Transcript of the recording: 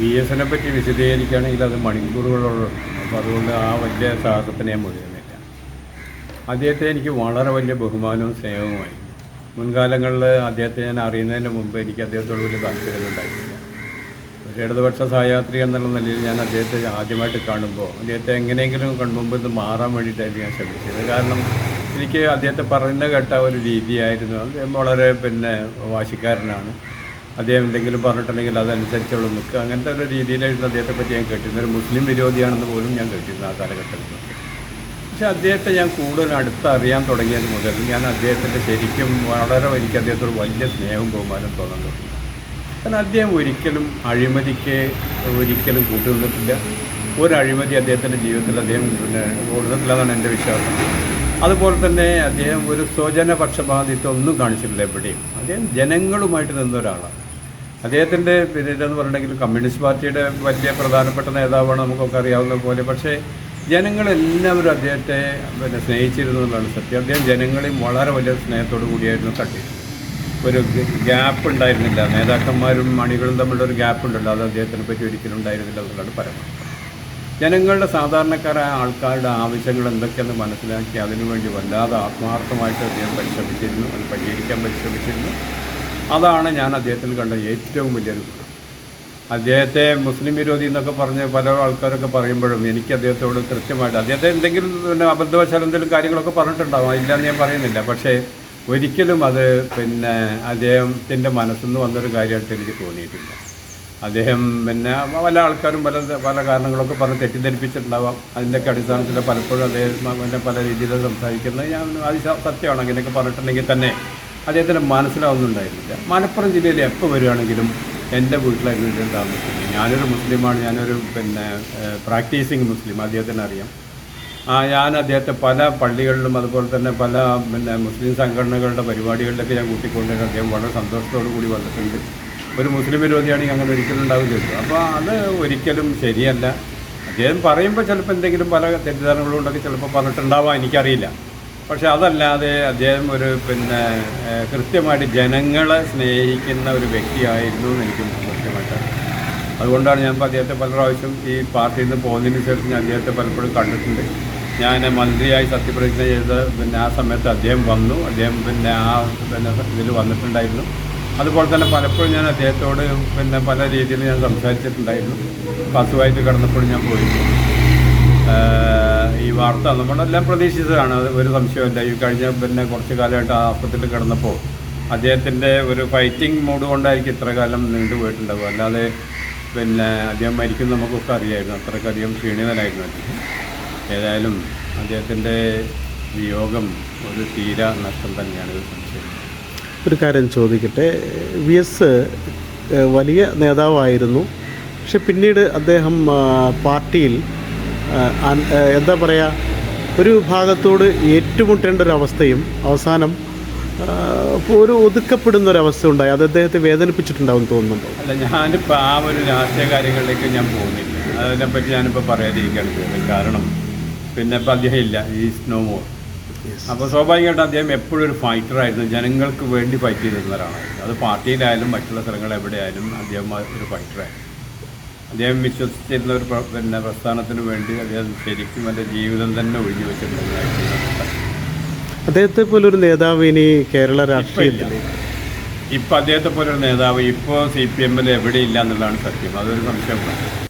V എസിനെ പറ്റി വിശദീകരിക്കുകയാണെങ്കിൽ അത് മണിക്കൂറുകളോളം അപ്പോൾ അതുകൊണ്ട് ആ വലിയ സാഹസത്തിനെ മുഴുവനില്ല. അദ്ദേഹത്തെ എനിക്ക് വളരെ വലിയ ബഹുമാനവും സ്നേഹവുമായി മുൻകാലങ്ങളിൽ അദ്ദേഹത്തെ ഞാൻ അറിയുന്നതിന് മുമ്പ് എനിക്ക് അദ്ദേഹത്തോട് വലിയ താല്പര്യം ഉണ്ടായിരുന്നില്ല ഒരു ഇടതുപക്ഷ സഹയാത്രി എന്നുള്ള നിലയിൽ ഞാൻ അദ്ദേഹത്തെ ആദ്യമായിട്ട് കാണുമ്പോൾ അദ്ദേഹത്തെ എങ്ങനെയെങ്കിലും കണ്ടുമ്പോൾ ഇത് മാറാൻ വേണ്ടിയിട്ടായിരുന്നു ഞാൻ ശ്രമിച്ചത്. കാരണം എനിക്ക് അദ്ദേഹത്തെ പറയുന്ന കേട്ട ഒരു രീതിയായിരുന്നു. അദ്ദേഹം വളരെ പിന്നെ വാശിക്കാരനാണ്. അദ്ദേഹം എന്തെങ്കിലും പറഞ്ഞിട്ടുണ്ടെങ്കിൽ അതനുസരിച്ചുള്ള നിൽക്കുക അങ്ങനത്തെ ഒരു രീതിയിലായിരുന്നു അദ്ദേഹത്തെ പറ്റി ഞാൻ കേട്ടിരുന്നത്. ഒരു മുസ്ലിം വിരോധിയാണെന്ന് പോലും ഞാൻ കേട്ടിരുന്നു ആ കാലഘട്ടത്തിൽ. പക്ഷെ അദ്ദേഹത്തെ ഞാൻ കൂടുതൽ അടുത്ത് അറിയാൻ തുടങ്ങിയത് മുതൽ ഞാൻ അദ്ദേഹത്തിന്റെ ശരിക്കും വളരെ എനിക്ക് അദ്ദേഹത്തോട് വലിയ സ്നേഹവും ബഹുമാനം തോന്നുന്നു. കാരണം അദ്ദേഹം ഒരിക്കലും അഴിമതിക്ക് ഒരിക്കലും കൂട്ടുനിന്നിട്ടില്ല. ഒരു അഴിമതി അദ്ദേഹത്തിന്റെ ജീവിതത്തിൽ അദ്ദേഹം പിന്നെ കൊടുത്തിട്ടില്ലെന്നാണ് എന്റെ വിശ്വാസം. അതുപോലെ തന്നെ അദ്ദേഹം ഒരു സ്വജന പക്ഷപാതിത്വം ഒന്നും കാണിച്ചിട്ടില്ല എവിടെയും. അദ്ദേഹം ജനങ്ങളുമായിട്ട് നിന്ന ഒരാളാണ്. അദ്ദേഹത്തിന്റെ പിന്നീടെന്ന് പറഞ്ഞിട്ടുണ്ടെങ്കിൽ കമ്മ്യൂണിസ്റ്റ് പാർട്ടിയുടെ വലിയ പ്രധാനപ്പെട്ട നേതാവാണ് നമുക്കൊക്കെ അറിയാവുന്ന പോലെ. പക്ഷേ ജനങ്ങളെല്ലാവരും അദ്ദേഹത്തെ പിന്നെ സ്നേഹിച്ചിരുന്നു എന്നുള്ളതാണ് സത്യം. അദ്ദേഹം ജനങ്ങളെയും വളരെ വലിയ സ്നേഹത്തോടു കൂടിയായിരുന്നു കണ്ടിരുന്നത് ഒരു ഗ്യാപ്പ് ഉണ്ടായിരുന്നില്ല. നേതാക്കന്മാരും മണികളും തമ്മിലുള്ള ഒരു ഗ്യാപ്പ് ഉണ്ടല്ലോ. അത് അദ്ദേഹത്തിനെ പറ്റി ഒരിക്കലും ഉണ്ടായിരുന്നില്ല എന്നുള്ളതാണ് പരമാവധി ജനങ്ങളുടെ സാധാരണക്കാരായ ആൾക്കാരുടെ ആവശ്യങ്ങൾ എന്തൊക്കെയെന്ന് മനസ്സിലാക്കി അതിനുവേണ്ടി വല്ലാതെ ആത്മാർത്ഥമായിട്ട് അദ്ദേഹം പരിശ്രമിച്ചിരുന്നു. അത് പരിഹരിക്കാൻ പരിശ്രമിച്ചിരുന്നു. അതാണ് ഞാൻ അദ്ദേഹത്തിൽ കണ്ട ഏറ്റവും വലിയൊരു ഗുണം അദ്ദേഹത്തെ മുസ്ലിം വിരോധി എന്നൊക്കെ പറഞ്ഞ് പല ആൾക്കാരൊക്കെ പറയുമ്പോഴും എനിക്ക് അദ്ദേഹത്തോട് കൃത്യമായിട്ട് അദ്ദേഹത്തെ എന്തെങ്കിലും പിന്നെ അബദ്ധവശാൽ എന്തെങ്കിലും കാര്യങ്ങളൊക്കെ പറഞ്ഞിട്ടുണ്ടാവും ഇല്ലയെന്ന് ഞാൻ പറയുന്നില്ല. പക്ഷേ ഒരിക്കലും അത് പിന്നെ അദ്ദേഹത്തിന്റെ മനസ്സിൽ നിന്ന് വന്നൊരു കാര്യമായിട്ട് എനിക്ക് തോന്നിയിട്ടില്ല. അദ്ദേഹം പിന്നെ പല ആൾക്കാരും പല പല കാരണങ്ങളൊക്കെ പറഞ്ഞ് തെറ്റിദ്ധരിപ്പിച്ചിട്ടുണ്ടാവാം. അതിന്റെയൊക്കെ അടിസ്ഥാനത്തിൽ പലപ്പോഴും അദ്ദേഹം പിന്നെ പല രീതിയിൽ സംസാരിക്കുന്നത് ഞാൻ അത് സത്യമാണ്. അങ്ങനെയൊക്കെ പറഞ്ഞിട്ടുണ്ടെങ്കിൽ തന്നെ അദ്ദേഹത്തിന് മനസ്സിലാവുന്നുണ്ടായിരുന്നില്ല. മലപ്പുറം ജില്ലയിൽ എപ്പോൾ വരുവാണെങ്കിലും എന്റെ വീട്ടിലായിരുന്നു ഇദ്ദേഹം താമസിക്കുന്നത് ഞാനൊരു മുസ്ലിമാണ് ഞാനൊരു പിന്നെ പ്രാക്ടീസിങ് മുസ്ലിം അദ്ദേഹത്തിന് അറിയാം. ഞാൻ അദ്ദേഹത്തെ പല പള്ളികളിലും അതുപോലെ തന്നെ പല പിന്നെ മുസ്ലിം സംഘടനകളുടെ പരിപാടികളിലൊക്കെ ഞാൻ കൂട്ടിക്കൊണ്ടിരുന്ന അദ്ദേഹം വളരെ സന്തോഷത്തോടു കൂടി വന്നിട്ടുണ്ട്. ഒരു മുസ്ലിം വിരോധിയാണെങ്കിൽ അങ്ങനെ ഒരിക്കലും ഉണ്ടാവില്ലല്ലോ. അപ്പോൾ അത് ഒരിക്കലും ശരിയല്ല. അദ്ദേഹം പറയുമ്പോൾ ചിലപ്പോൾ എന്തെങ്കിലും പല തെറ്റിദ്ധാരണകളും ഉണ്ടെങ്കിൽ ചിലപ്പോൾ പറഞ്ഞിട്ടുണ്ടാവാം എനിക്കറിയില്ല. പക്ഷെ അതല്ലാതെ അദ്ദേഹം ഒരു പിന്നെ കൃത്യമായിട്ട് ജനങ്ങളെ സ്നേഹിക്കുന്ന ഒരു വ്യക്തിയായിരുന്നു എന്ന് എനിക്ക് കൃത്യമായിട്ട് അതുകൊണ്ടാണ് ഞാൻ അദ്ദേഹത്തെ പല പ്രാവശ്യം ഈ പാർട്ടിയിൽ നിന്ന് പോകുന്നതിന് ശേഷം ഞാൻ അദ്ദേഹത്തെ പലപ്പോഴും കണ്ടിട്ടുണ്ട്. ഞാൻ മന്ത്രിയായി സത്യപ്രതിജ്ഞ ചെയ്ത് പിന്നെ ആ സമയത്ത് അദ്ദേഹം വന്നു. അദ്ദേഹം പിന്നെ ആ പിന്നെ ഇതിൽ വന്നിട്ടുണ്ടായിരുന്നു. അതുപോലെ തന്നെ പലപ്പോഴും ഞാൻ അദ്ദേഹത്തോട് പിന്നെ പല രീതിയിൽ ഞാൻ സംസാരിച്ചിട്ടുണ്ടായിരുന്നു. പശുവായിട്ട് കിടന്നപ്പോഴും ഞാൻ പോയിരുന്നു. ഈ വാർത്ത നമ്മളെല്ലാം പ്രതീക്ഷിച്ചതാണ്. ഒരു സംശയമില്ല ഈ കഴിഞ്ഞ പിന്നെ കുറച്ച് കാലമായിട്ട് ആ ആസ്പത്രിയിൽ കിടന്നപ്പോൾ അദ്ദേഹത്തിന്റെ ഒരു ഫൈറ്റിംഗ് മൂഡ് കൊണ്ടായിരിക്കും ഇത്ര കാലം നീണ്ടുപോയിട്ടുണ്ടാവുക അല്ലാതെ പിന്നെ അദ്ദേഹം മരിക്കും നമുക്കൊക്കെ അറിയായിരുന്നു. അത്രക്കധികം ക്ഷീണിതനായിരുന്നു അദ്ദേഹം. ഏതായാലും അദ്ദേഹത്തിന്റെ വിയോഗം ഒരു തീര നഷ്ടം തന്നെയാണ് ഒരു സംശയം. ഒരു കാര്യം ചോദിക്കട്ടെ. വി എസ് വലിയ നേതാവായിരുന്നു. പക്ഷെ പിന്നീട് അദ്ദേഹം പാർട്ടിയിൽ എന്താ പറയുക ഒരു വിഭാഗത്തോട് ഏറ്റുമുട്ടേണ്ട ഒരു അവസ്ഥയും അവസാനം ഒരു ഒതുക്കപ്പെടുന്ന ഒരു അവസ്ഥ ഉണ്ടായി. അത് അദ്ദേഹത്തെ വേദനിപ്പിച്ചിട്ടുണ്ടാവും തോന്നുന്നുണ്ടോ? അല്ല ഞാനിപ്പോൾ ആ ഒരു രാഷ്ട്രീയ കാര്യങ്ങളിലേക്ക് ഞാൻ പോകുന്നില്ല. അതിനെപ്പറ്റി ഞാനിപ്പോൾ പറയാതിരിക്കുകയാണ് കാരണം പിന്നെ ഇപ്പം അദ്ദേഹം ഇല്ല. ഈസ് നോ മോർ അപ്പോൾ സ്വാഭാവികമായിട്ടും അദ്ദേഹം എപ്പോഴും ഒരു ഫൈറ്ററായിരുന്നു ജനങ്ങൾക്ക് വേണ്ടി ഫൈറ്റ് ചെയ്തിരുന്ന ഒരാളായിരുന്നു. അത് പാർട്ടിയിലായാലും മറ്റുള്ള സ്ഥലങ്ങൾ എവിടെയായാലും അദ്ദേഹം ഒരു ഫൈറ്ററായിരുന്നു അദ്ദേഹം വിശ്വസിച്ചിരുന്ന ഒരു പിന്നെ പ്രസ്ഥാനത്തിന് വേണ്ടി അദ്ദേഹം ശരിക്കും എന്റെ ജീവിതം തന്നെ ഒഴിഞ്ഞു വെച്ചിട്ടുണ്ട്. അദ്ദേഹത്തെ പോലൊരു നേതാവ് ഇനി കേരള രാഷ്ട്രീയത്തിൽ? ഇപ്പം അദ്ദേഹത്തെ പോലൊരു ഒരു നേതാവ് ഇപ്പോൾ സി പി എമ്മിൽ എവിടെയില്ല എന്നുള്ളതാണ് സത്യം. അതൊരു സംശയമാണ്.